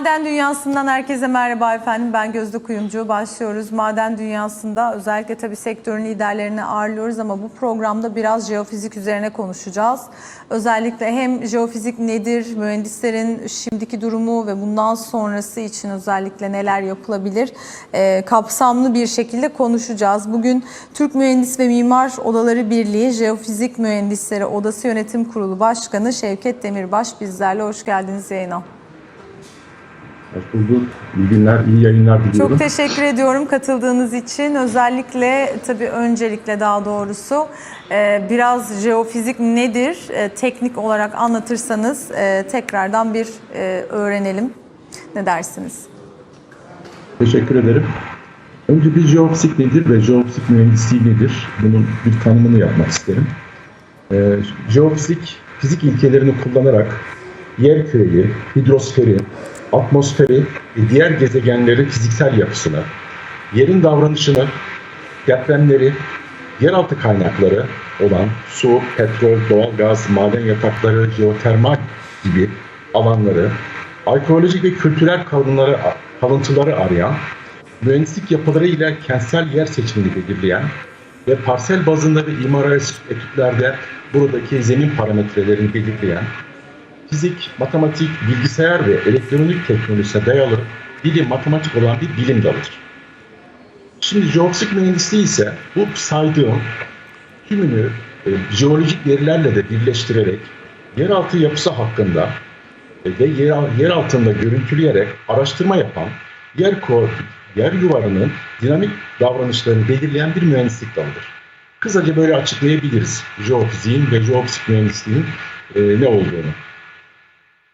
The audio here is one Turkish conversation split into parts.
Maden Dünyası'ndan herkese merhaba efendim. Ben Gözde Kuyumcu. Başlıyoruz. Maden Dünyası'nda özellikle tabii sektörün liderlerini ağırlıyoruz ama bu programda biraz jeofizik üzerine konuşacağız. Özellikle hem jeofizik nedir, mühendislerin şimdiki durumu ve bundan sonrası için özellikle neler yapılabilir e, kapsamlı bir şekilde konuşacağız. Bugün Türk Mühendis ve Mimar Odaları Birliği Jeofizik Mühendisleri Odası Yönetim Kurulu Başkanı Şevket Demirbaş bizlerle. Hoş geldiniz yayına. Hoş bulduk. İyi günler, iyi yayınlar diliyorum. Çok teşekkür ediyorum katıldığınız için. Özellikle tabii öncelikle daha doğrusu e, biraz jeofizik nedir e, teknik olarak anlatırsanız e, tekrardan bir öğrenelim. Ne dersiniz? Teşekkür ederim. Önce bir jeofizik nedir ve jeofizik mühendisliği nedir? Bunun bir tanımını yapmak isterim. Jeofizik, fizik ilkelerini kullanarak yer küreyi, hidrosferi, atmosferi ve diğer gezegenlerin fiziksel yapısını, yerin davranışını, depremleri, yeraltı kaynakları olan su, petrol, doğalgaz, maden yatakları, jeotermal gibi alanları, arkeolojik ve kültürel kavramları, kalıntıları arayan, mühendislik yapıları ile kentsel yer seçimini belirleyen ve parsel bazında ve imar etütlerde buradaki zemin parametrelerini belirleyen, fizik, matematik, bilgisayar ve elektronik teknolojisine dayalı bilim, matematik olan bir bilim dalıdır. Şimdi jeofizik mühendisliği ise bu saydığım tümünü e, jeolojik verilerle de birleştirerek yeraltı yapısı hakkında e, ve yer, yer altında görüntüleyerek araştırma yapan yer ko yer yuvarının dinamik davranışlarını belirleyen bir mühendislik dalıdır. Kısaca böyle açıklayabiliriz jeofiziğin ve jeofizik mühendisliğin e, ne olduğunu.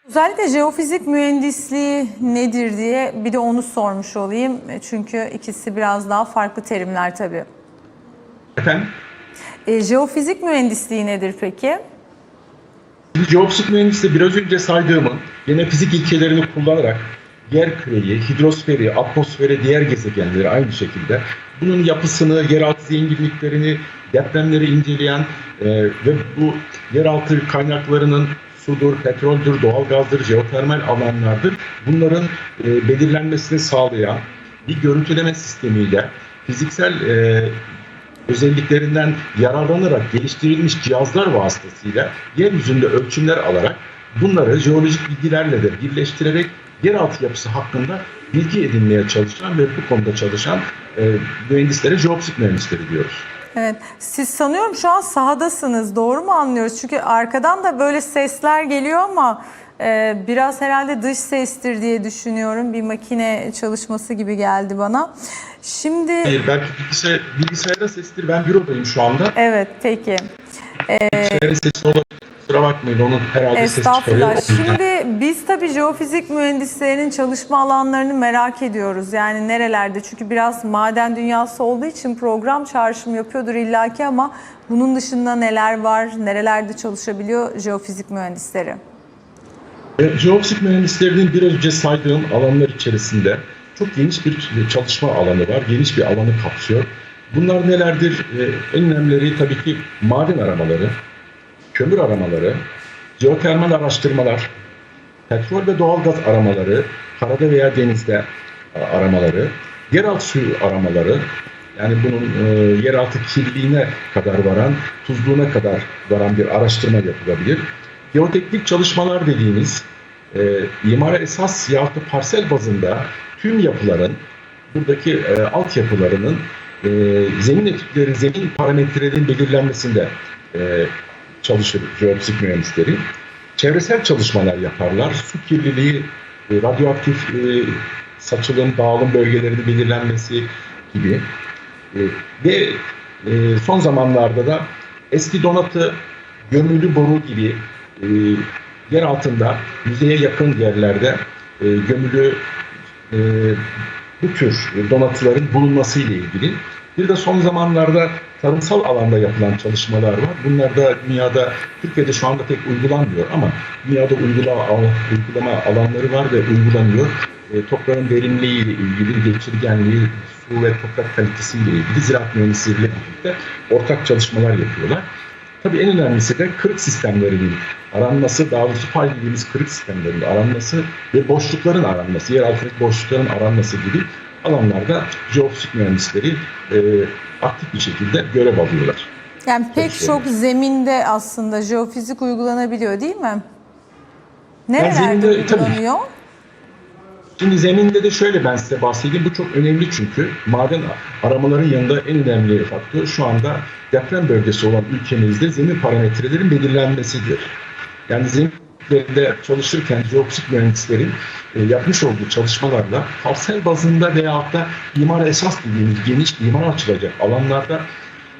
Özellikle jeofizik mühendisliği nedir diye bir de onu sormuş olayım. Çünkü ikisi biraz daha farklı terimler tabii. Efendim? E, jeofizik mühendisliği nedir peki? Jeofizik mühendisliği biraz önce saydığımın yine fizik ilkelerini kullanarak yer küreyi, hidrosferi, atmosferi, diğer gezegenleri aynı şekilde bunun yapısını, yeraltı zenginliklerini, depremleri inceleyen e, ve bu yeraltı kaynaklarının sudur, petroldür, doğalgazdır, jeotermal alanlardır. Bunların e, belirlenmesini sağlayan bir görüntüleme sistemiyle fiziksel e, özelliklerinden yararlanarak geliştirilmiş cihazlar vasıtasıyla yeryüzünde ölçümler alarak bunları jeolojik bilgilerle de birleştirerek yeraltı yapısı hakkında bilgi edinmeye çalışan ve bu konuda çalışan e, mühendislere jeofizik mühendisleri diyoruz. Evet, siz sanıyorum şu an sahadasınız. Doğru mu anlıyoruz? Çünkü arkadan da böyle sesler geliyor ama e, biraz herhalde dış sestir diye düşünüyorum. Bir makine çalışması gibi geldi bana. Şimdi Hayır, belki bilgisayar, bilgisayarda sestir. Ben bürodayım şu anda. evet peki. Bilgisayarın sesi olabilir. Kusura bakmayın onun herhalde ses çıkarıyor. Estağfurullah. Şimdi biz tabii jeofizik mühendislerinin çalışma alanlarını merak ediyoruz. Yani nerelerde? Çünkü biraz maden dünyası olduğu için program çağrışım yapıyordur illaki ama bunun dışında neler var? Nerelerde çalışabiliyor jeofizik mühendisleri? E, Jeofizik mühendislerinin biraz önce saydığım alanlar içerisinde çok geniş bir çalışma alanı var. Geniş bir alanı kapsıyor. Bunlar nelerdir? E, En önemlileri tabii ki maden aramaları, kömür aramaları, jeotermal araştırmalar, petrol ve doğalgaz aramaları, karada veya denizde e, aramaları, yeraltı suyu aramaları, yani bunun e, yeraltı kirliliğine kadar varan, tuzluğuna kadar varan bir araştırma yapılabilir. Geoteknik çalışmalar dediğimiz e, imara esas yahut da parsel bazında tüm yapıların, buradaki e, altyapılarının e, zemin etütleri, zemin parametrelerinin belirlenmesinde e, çalışır jeofizik mühendisleri. Çevresel çalışmalar yaparlar. Su kirliliği, e, radyoaktif e, saçılım, dağılım bölgelerinin belirlenmesi gibi. E, ve son zamanlarda da eski donatı, gömülü boru gibi yer altında yüzeye yakın yerlerde gömülü bu tür donatıların bulunması ile ilgili. Bir de son zamanlarda tarımsal alanda yapılan çalışmalar var. Bunlar da dünyada, Türkiye'de şu anda pek uygulanmıyor ama dünyada uygulama, uygulama alanları var ve uygulanıyor. E, toprağın verimliliği ile ilgili, geçirgenliği, su ve toprak kalitesi ile ilgili ziraat mühendisliğiyle birlikte ortak çalışmalar yapıyorlar. Tabii en önemlisi de kırık sistemlerinin aranması, daha doğrusu fay dediğimiz kırık sistemlerin aranması ve boşlukların aranması, yer altındaki boşlukların aranması gibi alanlarda jeofizik mühendisleri e, aktif bir şekilde görev alıyorlar. Yani pek çok zeminde aslında jeofizik uygulanabiliyor değil mi? Nerelerde zeminde tabii. uygulanıyor? Şimdi zeminde de şöyle ben size bahsedeyim. Bu çok önemli çünkü maden aramaların yanında en önemli faktör şu anda deprem bölgesi olan ülkemizde zemin parametrelerin belirlenmesidir. Yani zeminlerinde çalışırken jeofizik mühendislerin e, yapmış olduğu çalışmalarla parsel bazında veyahut da imar esas dediğimiz geniş imar açılacak alanlarda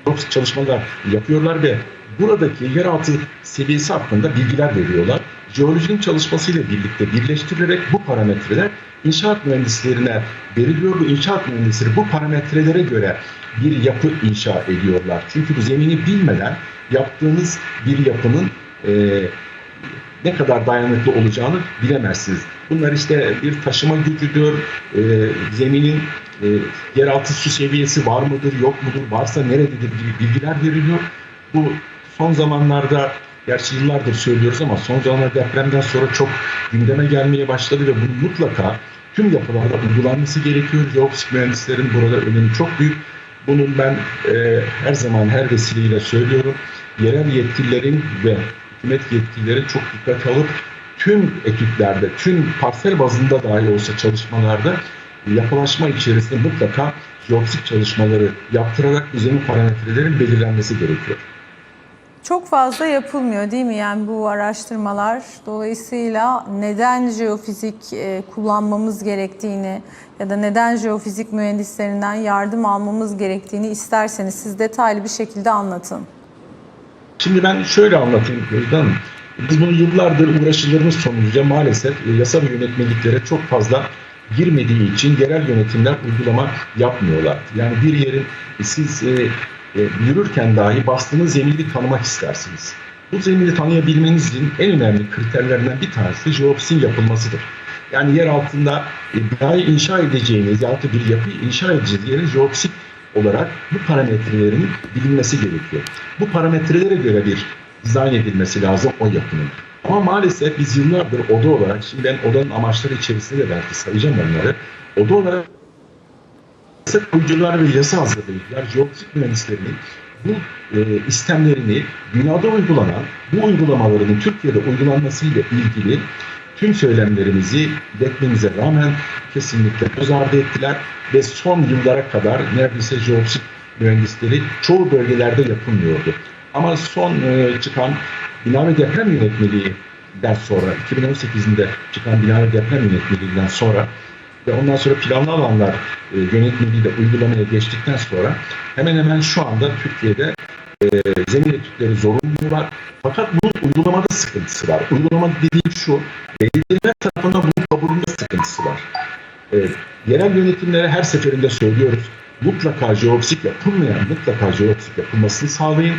jeofizik çalışmalar yapıyorlar ve buradaki yeraltı seviyesi hakkında bilgiler veriyorlar. Jeolojinin çalışmasıyla birlikte birleştirilerek bu parametreler inşaat mühendislerine veriliyor. Bu inşaat mühendisleri bu parametrelere göre bir yapı inşa ediyorlar. Çünkü bu zemini bilmeden yaptığınız bir yapının e, ne kadar dayanıklı olacağını bilemezsiniz. Bunlar işte bir taşıma gücüdür, e, zeminin e, yeraltı su seviyesi var mıdır, yok mudur, varsa nerededir gibi bilgiler veriliyor. Bu son zamanlarda, gerçi yıllardır söylüyoruz ama son zamanlarda depremden sonra çok gündeme gelmeye başladı ve bunun mutlaka tüm yapılarda uygulanması gerekiyor. Jeofizik mühendislerin burada önemi çok büyük. Bunun ben e, her zaman her vesileyle söylüyorum. Yerel yetkililerin ve hükümet yetkilileri çok dikkat alıp tüm etütlerde, tüm parsel bazında dahi olsa çalışmalarda yapılaşma içerisinde mutlaka jeofizik çalışmaları yaptırarak bu zemin parametrelerin belirlenmesi gerekiyor. Çok fazla yapılmıyor değil mi? Yani bu araştırmalar dolayısıyla neden jeofizik e, kullanmamız gerektiğini ya da neden jeofizik mühendislerinden yardım almamız gerektiğini isterseniz siz detaylı bir şekilde anlatın. Şimdi ben şöyle anlatayım Gözde. Biz bunu yıllardır uğraşılarımız sonucu maalesef e, yasa ve yönetmeliklere çok fazla girmediği için yerel yönetimler uygulama yapmıyorlar. Yani bir yerin e, siz e, e, yürürken dahi bastığınız zemini tanımak istersiniz. Bu zemini tanıyabilmenizin en önemli kriterlerinden bir tanesi jeofisin yapılmasıdır. Yani yer altında e, binayı inşa edeceğiniz ya da bir yapıyı inşa edeceğiniz yerin jeofisik olarak bu parametrelerin bilinmesi gerekiyor. Bu parametrelere göre bir dizayn edilmesi lazım o yapının. Ama maalesef biz yıllardır oda olarak, şimdi ben odanın amaçları içerisinde de belki sayacağım onları. Oda olarak yasa koyucular ve yasa hazırlayıcılar, jeofizik mühendislerinin bu e, istemlerini binada uygulanan, bu uygulamaların Türkiye'de uygulanmasıyla ilgili tüm söylemlerimizi iletmemize rağmen kesinlikle göz ardı ettiler ve son yıllara kadar neredeyse jeofizik mühendisleri çoğu bölgelerde yapılmıyordu. Ama son e, çıkan bina ve deprem yönetmeliğinden sonra, 2018'de çıkan bina ve deprem yönetmeliğinden sonra ve ondan sonra planlı alanlar e, yönetmeliği de uygulamaya geçtikten sonra hemen hemen şu anda Türkiye'de e, zemin etütleri zorunlu var. Fakat bunun uygulamada sıkıntısı var. Uygulamada dediğim şu, belediyeler tarafından bunun kabulünde sıkıntısı var. E, yerel yönetimlere her seferinde söylüyoruz. Mutlaka jeofizik yapılmayan, mutlaka jeofizik yapılmasını sağlayın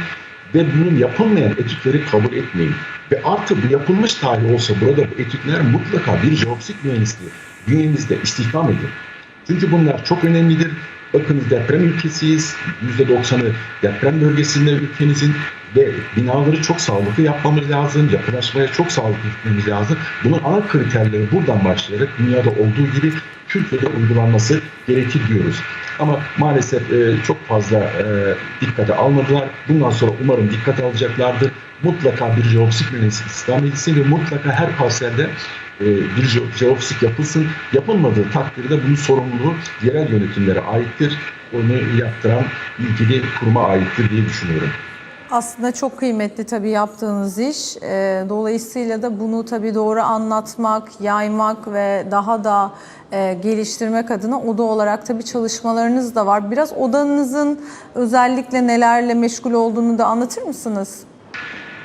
ve bunun yapılmayan etütleri kabul etmeyin. Ve artı bu yapılmış tarihi olsa burada bu etütler mutlaka bir jeofizik mühendisliği bünyemizde istihdam edin. Çünkü bunlar çok önemlidir. Bakınız deprem ülkesiyiz. %90'ı deprem bölgesinde ülkemizin ve binaları çok sağlıklı yapmamız lazım. Yapılaşmaya çok sağlıklı gitmemiz lazım. Bunun ana kriterleri buradan başlayarak dünyada olduğu gibi Türkiye'de uygulanması gerekir diyoruz. Ama maalesef e, çok fazla e, dikkate almadılar. Bundan sonra umarım dikkate alacaklardır. Mutlaka bir jeofizik mühendislik edilsin ve mutlaka her parselde e, bir je- jeofizik yapılsın. Yapılmadığı takdirde bunun sorumluluğu yerel yönetimlere aittir. Onu yaptıran ilgili kuruma aittir diye düşünüyorum. Aslında çok kıymetli tabii yaptığınız iş. Ee, Dolayısıyla da bunu tabii doğru anlatmak, yaymak ve daha da e, geliştirmek adına oda olarak tabii çalışmalarınız da var. Biraz odanızın özellikle nelerle meşgul olduğunu da anlatır mısınız?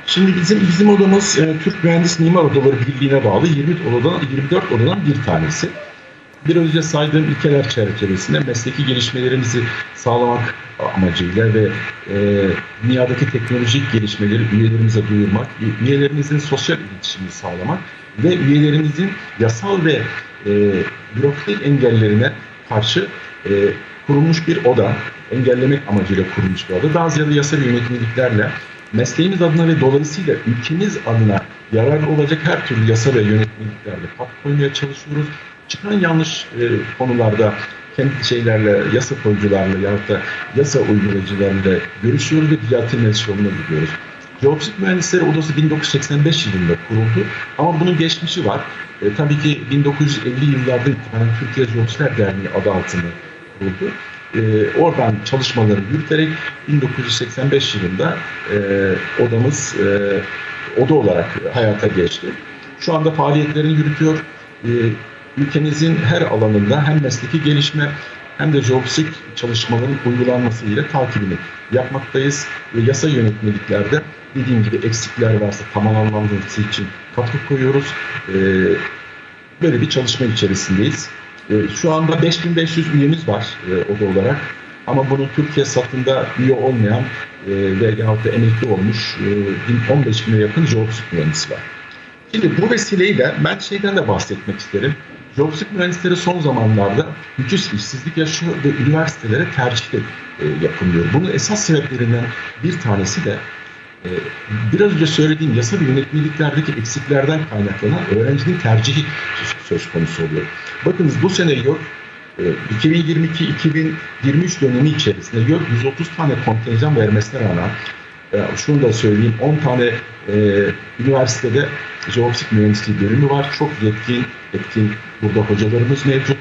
Şimdi bizim bizim odamız e, Türk Mühendis Mimar Odaları Birliği'ne bağlı 20 odadan 24 odadan bir tanesi. Bir önce saydığım ilkeler çerçevesinde mesleki gelişmelerimizi sağlamak amacıyla ve e, dünyadaki teknolojik gelişmeleri üyelerimize duyurmak, üyelerimizin sosyal iletişimini sağlamak ve üyelerimizin yasal ve e, bürokratik engellerine karşı e, kurulmuş bir oda, engellemek amacıyla kurulmuş bir oda. Daha ziyade yasa ve yönetmeliklerle mesleğimiz adına ve dolayısıyla ülkemiz adına yararlı olacak her türlü yasa ve yönetmeliklerde katkı koymaya çalışıyoruz. Çıkan yanlış e, konularda kendi şeylerle, yasa koyucularla yahut da yasa uygulayıcılarıyla görüşüyoruz ve düzeltilmesi yoluna gidiyoruz. Jeofizik Mühendisleri Odası 1985 yılında kuruldu ama bunun geçmişi var. E, tabii ki 1950 yıllarda itibaren Türkiye Jeofizikler Derneği adı altında kuruldu. E, oradan çalışmaları yürüterek 1985 yılında e, odamız e, oda olarak hayata geçti. Şu anda faaliyetlerini yürütüyor. E, ülkemizin her alanında hem mesleki gelişme hem de jeofizik çalışmaların uygulanması ile takibini yapmaktayız. Ve yasa yönetmeliklerde dediğim gibi eksikler varsa tamamlanması için katkı koyuyoruz. E, böyle bir çalışma içerisindeyiz. E, şu anda 5500 üyemiz var e, oda olarak. Ama bunun Türkiye satında üye olmayan e, ve da emekli olmuş e, 15 bine yakın jeofizik mühendisi var. Şimdi bu vesileyle ben şeyden de bahsetmek isterim. Jeofizik mühendisleri son zamanlarda müthiş işsizlik yaşıyor ve üniversitelere tercih de e, yapılıyor. Bunun esas sebeplerinden bir tanesi de biraz önce söylediğim yasa ve yönetmeliklerdeki eksiklerden kaynaklanan öğrencinin tercihi söz konusu oluyor. Bakınız bu sene yok 2022-2023 dönemi içerisinde yok 130 tane kontenjan vermesine rağmen e, şunu da söyleyeyim 10 tane e, üniversitede jeofizik mühendisliği bölümü var. Çok yetkin, etkin burada hocalarımız mevcut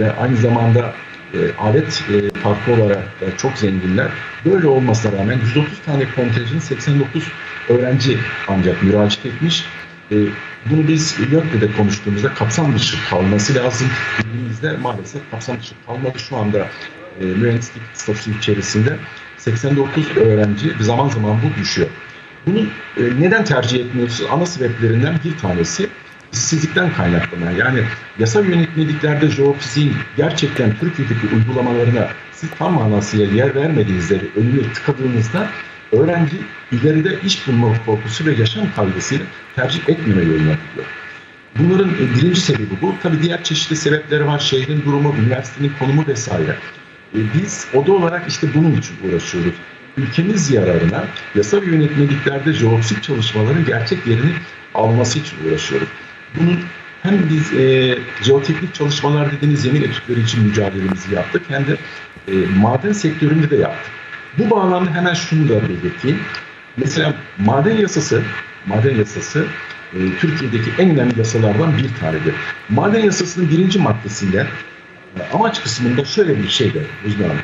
ve aynı zamanda e, alet e, farkı olarak da çok zenginler. Böyle olmasına rağmen 130 tane kontenjanın 89 öğrenci ancak müracaat etmiş. E, bunu biz YÖK'le konuştuğumuzda kapsam dışı kalması lazım. Bildiğimizde maalesef kapsam dışı kalmadı. Şu anda e, mühendislik statüsü içerisinde 89 öğrenci zaman zaman bu düşüyor. Bunu e, neden tercih etmiyoruz? Ana sebeplerinden bir tanesi işsizlikten kaynaklanan. Yani yasa yönetmeliklerde jeofiziğin gerçekten Türkiye'deki uygulamalarına tam manasıyla yer vermediğinizde ve önüne tıkadığınızda öğrenci ileride iş bulma korkusu ve yaşam kaygısıyla tercih etmeme yoluna gidiyor. Bunların e, birinci sebebi bu. Tabii diğer çeşitli sebepleri var. Şehrin durumu, üniversitenin konumu vesaire. E, Biz oda olarak işte bunun için uğraşıyoruz. Ülkemiz yararına yasa ve yönetmeliklerde jeofizik çalışmaların gerçek yerini alması için uğraşıyoruz. Bunun hem biz e, jeoteknik çalışmalar dediğimiz zemin etütleri için mücadelemizi yaptık hem de e, maden sektöründe de yaptık. Bu bağlamda hemen şunu da belirteyim. Mesela maden yasası, maden yasası e, Türkiye'deki en önemli yasalardan bir tanedir. Maden yasasının birinci maddesinde e, amaç kısmında şöyle bir şey der Uzman Hanım.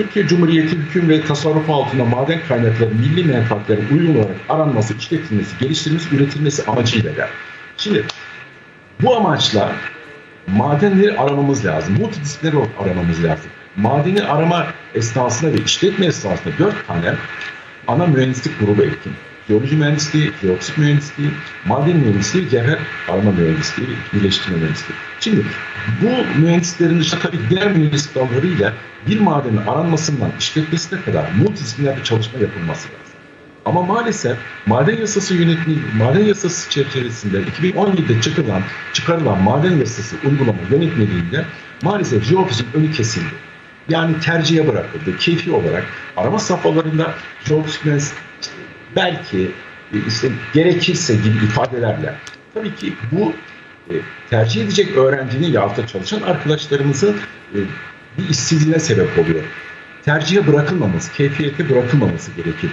Türkiye Cumhuriyeti hüküm ve tasarrufu altında maden kaynakları milli menfaatlerin uygun olarak aranması, işletilmesi, geliştirilmesi, üretilmesi amacıyla der. Şimdi bu amaçla madenleri aramamız lazım. Multidisipliner olarak aramamız lazım. Madeni arama esnasında ve işletme esnasında dört tane ana mühendislik grubu etkin. Jeoloji mühendisliği, jeofizik mühendisliği, maden mühendisliği, cevher arama mühendisliği, birleştirme mühendisliği. Şimdi bu mühendislerin dışında tabii diğer mühendislik dallarıyla bir madenin aranmasından işletmesine kadar multidisipliner bir çalışma yapılması lazım. Ama maalesef maden yasası yönetimi, maden yasası çerçevesinde 2017'de çıkarılan, çıkarılan maden yasası uygulama yönetmeliğinde maalesef jeofizik önü kesildi. Yani tercihe bırakıldı. Keyfi olarak arama safhalarında mühendis belki e, işte gerekirse gibi ifadelerle tabii ki bu e, tercih edecek öğrencinin yahut da çalışan arkadaşlarımızın e, bir işsizliğine sebep oluyor. Tercihe bırakılmaması, keyfiyete bırakılmaması gerekir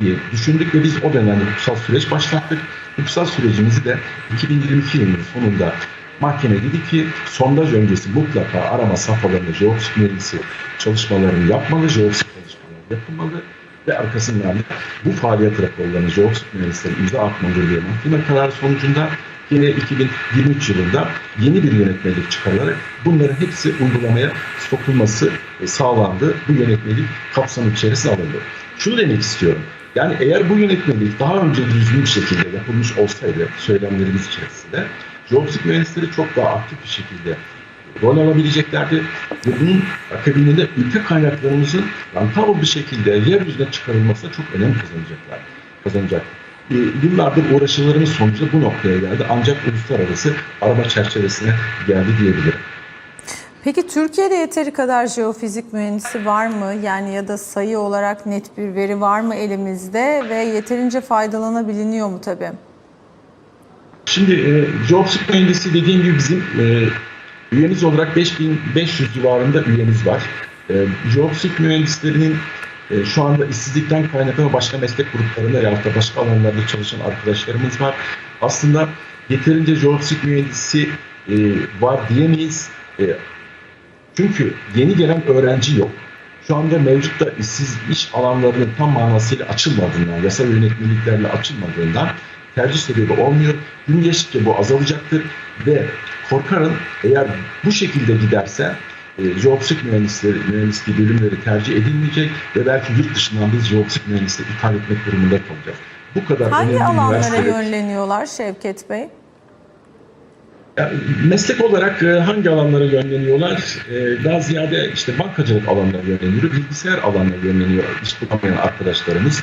diye düşündük ve biz o dönemde hukuksal süreç başlattık. Hukuksal sürecimizi de 2022 yılının sonunda mahkeme dedi ki sondaj öncesi mutlaka arama safhalarında mühendisi çalışmalarını yapmalı, jeofizik çalışmalar yapılmalı ve arkasından da bu faaliyet raporlarını jeofizik mühendisleri imza atmalıdır diye mahkeme kararı sonucunda yine 2023 yılında yeni bir yönetmelik çıkarılarak bunların hepsi uygulamaya sokulması sağlandı. Bu yönetmelik kapsamı içerisine alındı. Şunu demek istiyorum. Yani eğer bu yönetmelik daha önce düzgün bir şekilde yapılmış olsaydı söylemlerimiz içerisinde jeofizik mühendisleri çok daha aktif bir şekilde rol alabileceklerdi ve bunun akabininde ülke kaynaklarımızın rentable bir şekilde yeryüzüne çıkarılmasına çok önem kazanacaklar. Kazanacak. E, yıllardır uğraşılarımız sonucu bu noktaya geldi. Ancak uluslararası araba çerçevesine geldi diyebilirim. Peki Türkiye'de yeteri kadar jeofizik mühendisi var mı? Yani ya da sayı olarak net bir veri var mı elimizde ve yeterince faydalanabiliyor mu tabii? Şimdi e, Jeopsik mühendisi dediğim gibi bizim e, üyemiz olarak 5500 civarında üyemiz var. E, Jeopsik mühendislerinin e, şu anda işsizlikten kaynaklanan başka meslek gruplarında ya da başka alanlarda çalışan arkadaşlarımız var. Aslında yeterince Jeopsik mühendisi e, var diyemeyiz. E, çünkü yeni gelen öğrenci yok. Şu anda mevcutta işsiz iş alanlarının tam manasıyla açılmadığından, yasa yönetmeliklerle açılmadığından tercih sebebi olmuyor. Gün geçtikçe bu azalacaktır ve korkarım eğer bu şekilde giderse e, jeopsik mühendisleri, mühendisliği bölümleri tercih edilmeyecek ve belki yurt dışından biz jeopsik mühendisleri ithal etmek durumunda kalacağız. Bu kadar Hangi alanlara yönleniyorlar Şevket Bey? Yani meslek olarak e, hangi alanlara yönleniyorlar? E, Daha ziyade işte bankacılık alanına yönleniyor, bilgisayar alanına yönleniyor iş bulamayan arkadaşlarımız.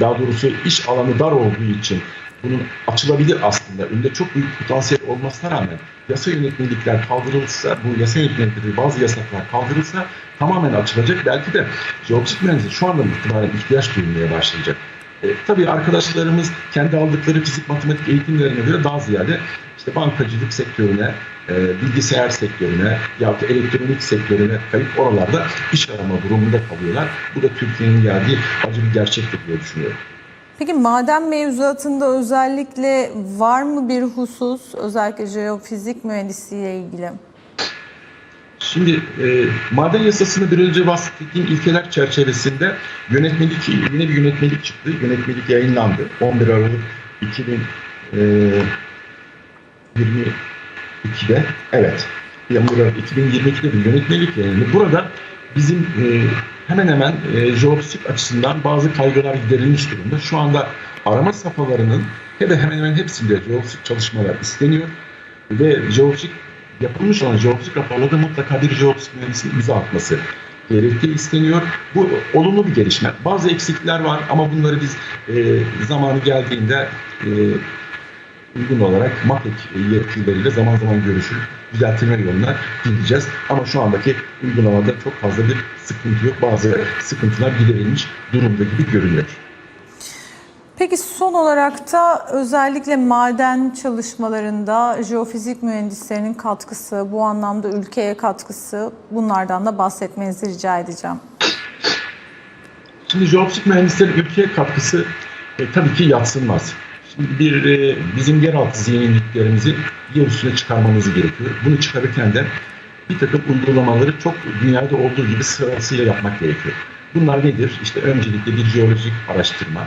Daha doğrusu iş alanı dar olduğu için bunun açılabilir aslında. Önünde çok büyük potansiyel olmasına rağmen yasa yönetmelikler kaldırılsa, bu yasa yönetmelikleri bazı yasaklar kaldırılsa tamamen açılacak. Belki de jeopsik mühendislik şu andan itibaren ihtiyaç duymaya başlayacak. E, tabii arkadaşlarımız kendi aldıkları fizik matematik eğitimlerine göre daha ziyade işte bankacılık sektörüne, e, bilgisayar sektörüne ya da elektronik sektörüne kayıp oralarda iş arama durumunda kalıyorlar. Bu da Türkiye'nin geldiği acı bir gerçektir diye düşünüyorum. Peki maden mevzuatında özellikle var mı bir husus özellikle jeofizik mühendisliği ile ilgili? Şimdi e, maden yasasını bir önce bahsettiğim ilkeler çerçevesinde yönetmelik, yine bir yönetmelik çıktı. Yönetmelik yayınlandı. 11 Aralık 2022'de. Evet. 11 Aralık 2022'de bir yönetmelik yayınlandı. Burada bizim e, hemen hemen e, jeopsik açısından bazı kaygılar giderilmiş durumda. Şu anda arama safhalarının hemen hemen hemen hepsinde jeopsik çalışmalar isteniyor ve jeopsik yapılmış olan jeopsik raporlarda mutlaka bir jeopsik mühendisinin imza atması gerektiği isteniyor. Bu olumlu bir gelişme. Bazı eksikler var ama bunları biz e, zamanı geldiğinde e, uygun olarak MAPEK yetkilileriyle zaman zaman görüşüp düzeltilme yoluna gideceğiz. Ama şu andaki uygulamada çok fazla bir sıkıntı yok. Bazı sıkıntılar giderilmiş durumda gibi görünüyor. Peki son olarak da özellikle maden çalışmalarında jeofizik mühendislerinin katkısı, bu anlamda ülkeye katkısı bunlardan da bahsetmenizi rica edeceğim. Şimdi jeopsik mühendislerin ülkeye katkısı e, tabii ki yatsınmaz. Bir e, bizim yeraltı zenginliklerimizi yer üstüne çıkarmamız gerekiyor. Bunu çıkarırken de bir takım uygulamaları çok dünyada olduğu gibi sırasıyla yapmak gerekiyor. Bunlar nedir? İşte öncelikle bir jeolojik araştırma.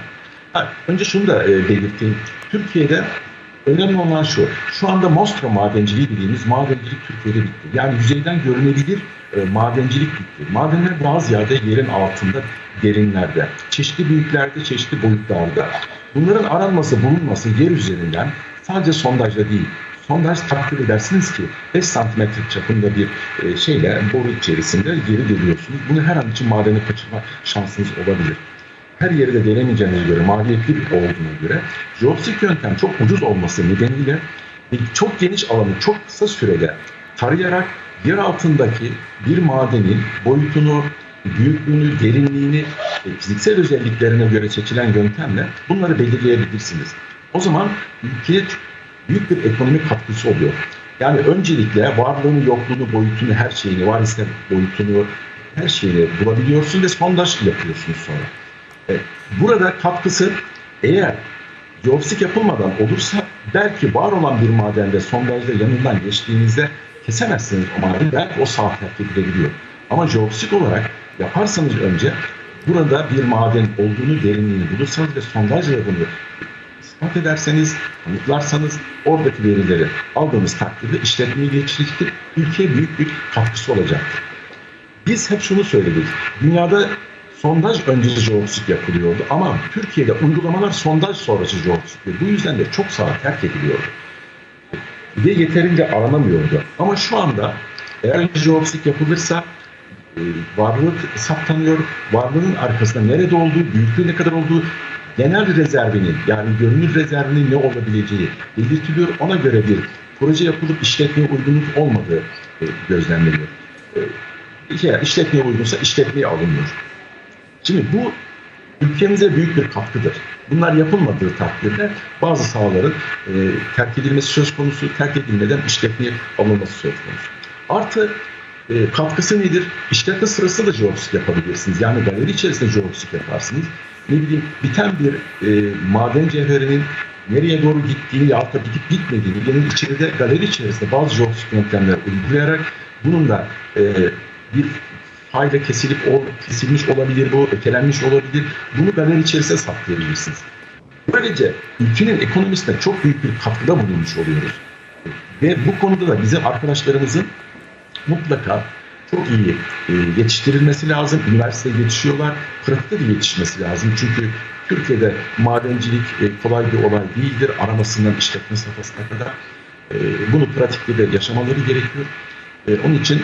Ha, önce şunu da e, belirteyim. Türkiye'de önemli olan şu. Şu anda Mostra madenciliği dediğimiz madencilik Türkiye'de bitti. Yani yüzeyden görünebilir e, madencilik bitti. Madenler daha ziyade yerin altında, derinlerde, çeşitli büyüklerde, çeşitli boyutlarda. Bunların aranması, bulunması yer üzerinden sadece sondajla değil, sondaj takdir edersiniz ki 5 santimetre çapında bir e, şeyle boru içerisinde geri deliyorsunuz. Bunu her an için madeni kaçırma şansınız olabilir. Her yeri de denemeyeceğinize göre, maliyetli olduğuna göre jeopsik yöntem çok ucuz olması nedeniyle çok geniş alanı çok kısa sürede tarayarak yer altındaki bir madenin boyutunu, büyüklüğünü, derinliğini, fiziksel özelliklerine göre seçilen yöntemle bunları belirleyebilirsiniz. O zaman ülkeye büyük bir ekonomik katkısı oluyor. Yani öncelikle varlığını, yokluğunu, boyutunu, her şeyini, var ise boyutunu, her şeyini bulabiliyorsun ve sondaj yapıyorsunuz sonra. E, Burada katkısı eğer jeopsik yapılmadan olursa belki var olan bir madende sondajda yanından geçtiğinizde kesemezsiniz o madeni. Belki o saat terk edilebiliyor. Ama jeopsik olarak yaparsanız önce burada bir maden olduğunu, derinliğini bulursanız ve sondajla bunu ispat ederseniz, kanıtlarsanız oradaki verileri aldığımız takdirde işletmeyi geçirecektir. Ülkeye büyük bir katkısı olacaktır. Biz hep şunu söyledik. Dünyada sondaj öncesi jeopsik yapılıyordu ama Türkiye'de uygulamalar sondaj sonrası jeopsikti. Bu yüzden de çok saat terk ediliyordu. Ve yeterince aranamıyordu. Ama şu anda eğer jeopsik yapılırsa varlık saptanıyor. Varlığın arkasında nerede olduğu, büyüklüğü ne kadar olduğu, genel rezervinin yani görünür rezervinin ne olabileceği belirtiliyor. Ona göre bir proje yapılıp işletmeye uygunluk olmadığı e, gözlemleniyor. Eğer işletmeye uygunsa işletmeye alınıyor. Şimdi bu ülkemize büyük bir katkıdır. Bunlar yapılmadığı takdirde bazı sahaların e, terk edilmesi söz konusu, terk edilmeden işletmeye alınması söz konusu. Artı e, katkısı nedir? İşletme sırasında da jeopsik yapabilirsiniz. Yani galeri içerisinde jeopsik yaparsınız. Ne bileyim biten bir e, maden cevherinin nereye doğru gittiğini ya da gidip gitmediğini, yine içeride galeri içerisinde bazı jeopsik yöntemler uygulayarak bunun da e, bir fayda kesilip o kesilmiş olabilir bu, ötelenmiş olabilir. Bunu galeri içerisinde saklayabilirsiniz. Böylece ülkenin ekonomisine çok büyük bir katkıda bulunmuş oluyoruz. Ve bu konuda da bizim arkadaşlarımızın mutlaka çok iyi e, yetiştirilmesi lazım. Üniversiteye yetişiyorlar. Pratikte de yetişmesi lazım. Çünkü Türkiye'de madencilik e, kolay bir olay değildir. Aramasından işletme safhasına kadar. E, bunu pratikte de yaşamaları gerekiyor. Onun için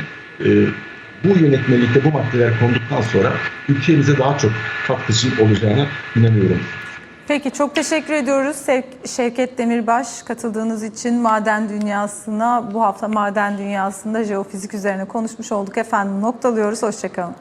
bu yönetmelikte bu maddeler konduktan sonra ülkemize daha çok katkısı olacağına inanıyorum. Peki çok teşekkür ediyoruz. Sev- Şevket Demirbaş katıldığınız için maden dünyasına bu hafta maden dünyasında jeofizik üzerine konuşmuş olduk. Efendim noktalıyoruz. Hoşçakalın.